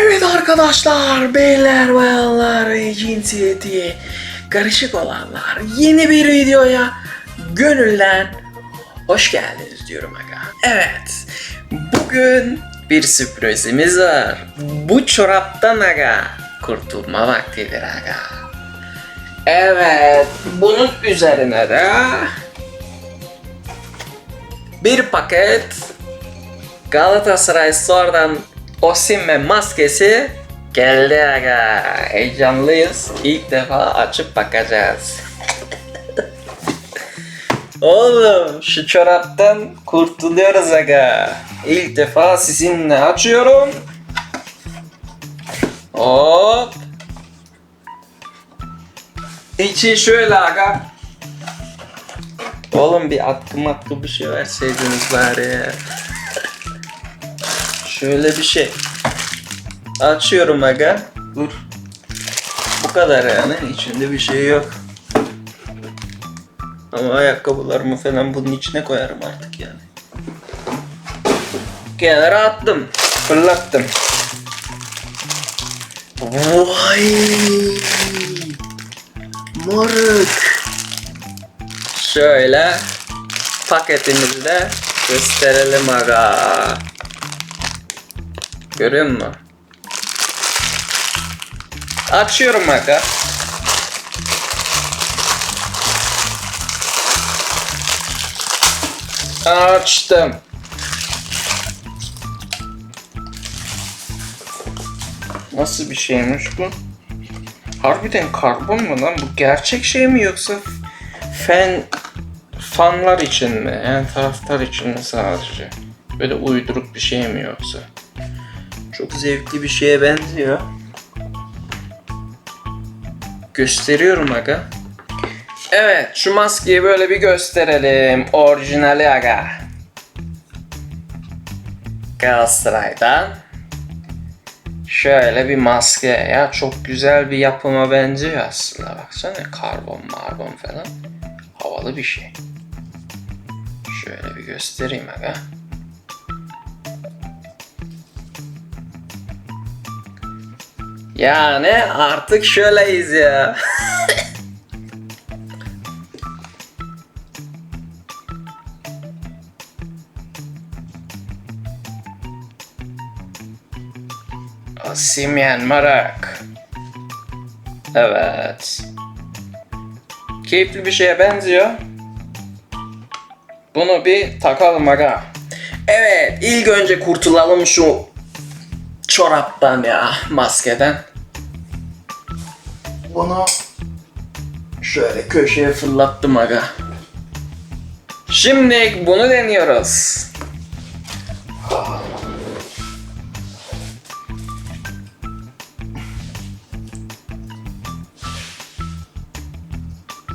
Evet arkadaşlar, beyler bayanlar, cinsiyeti karışık olanlar yeni bir videoya gönülden hoş geldiniz diyorum aga. Evet, bugün bir sürprizimiz var. Bu çoraptan aga kurtulma vaktidir aga. Evet, bunun üzerine de bir paket Galatasaray Store'dan Osimhen maskesi geldi aga. Heyecanlıyız. İlk defa açıp bakacağız. Oğlum şu çoraptan kurtuluyoruz aga. İlk defa sizinle açıyorum. Hop. İçi şöyle aga. Oğlum bir atkı matkı bir şey verseydiniz bari. Şöyle bir şey. Açıyorum aga. Dur. Bu kadar yani. İçinde bir şey yok. Ama ayakkabılarımı falan bunun içine koyarım artık yani. Kenara attım. Fırlattım. Vay! Moruk. Şöyle paketimizi de gösterelim aga. Görüyor musun? Açıyorum aga. Açtım. Nasıl bir şeymiş bu? Harbiden karbon mu lan? Bu gerçek şey mi yoksa fen fanlar için mi? Yani taraftar için mi sadece? Böyle uyduruk bir şey mi yoksa? Çok zevkli bir şeye benziyor. Gösteriyorum aga. Evet şu maskeyi böyle bir gösterelim. Orijinali aga. Galatasaray'dan. Şöyle bir maske ya çok güzel bir yapıma benziyor aslında baksana karbon marbon falan havalı bir şey. Şöyle bir göstereyim aga. Yani artık şöyleyiz ya. Simyen Marak. Evet. Keyifli bir şeye benziyor. Bunu bir takalım aga. Evet, ilk önce kurtulalım şu çoraptan ya, maskeden. Bunu şöyle köşeye fırlattım aga. Şimdi bunu deniyoruz.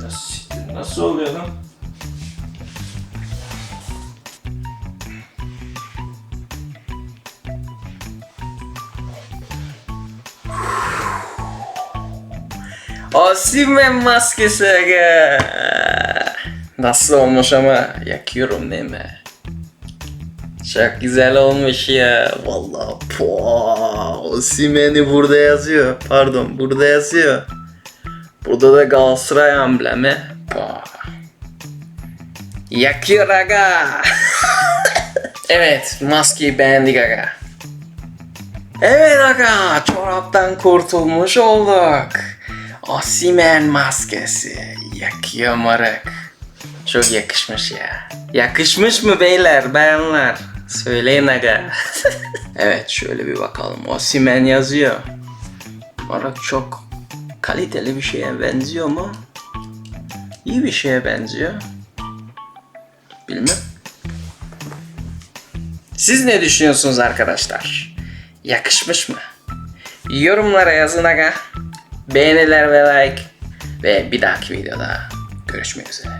Nasıl, nasıl oluyor lan? Osimhen maskesi aga. Nasıl olmuş ama yakıyorum değil mi? Çok güzel olmuş ya. Vallahi puaa. Osimhen'i burada yazıyor. Pardon burada yazıyor. Burada da Galatasaray amblemi. Puaa. Yakıyor aga. evet maskeyi beğendik aga. Evet aga çoraptan kurtulmuş olduk. Osimhen maskesi. Yakıyor moruk. Çok yakışmış ya. Yakışmış mı beyler, bayanlar? Söyleyin aga. evet şöyle bir bakalım. Osimhen yazıyor. Moruk çok kaliteli bir şeye benziyor mu? İyi bir şeye benziyor. Bilmem. Siz ne düşünüyorsunuz arkadaşlar? Yakışmış mı? Yorumlara yazın aga. Beğeniler ve like. Ve bir dahaki videoda görüşmek üzere.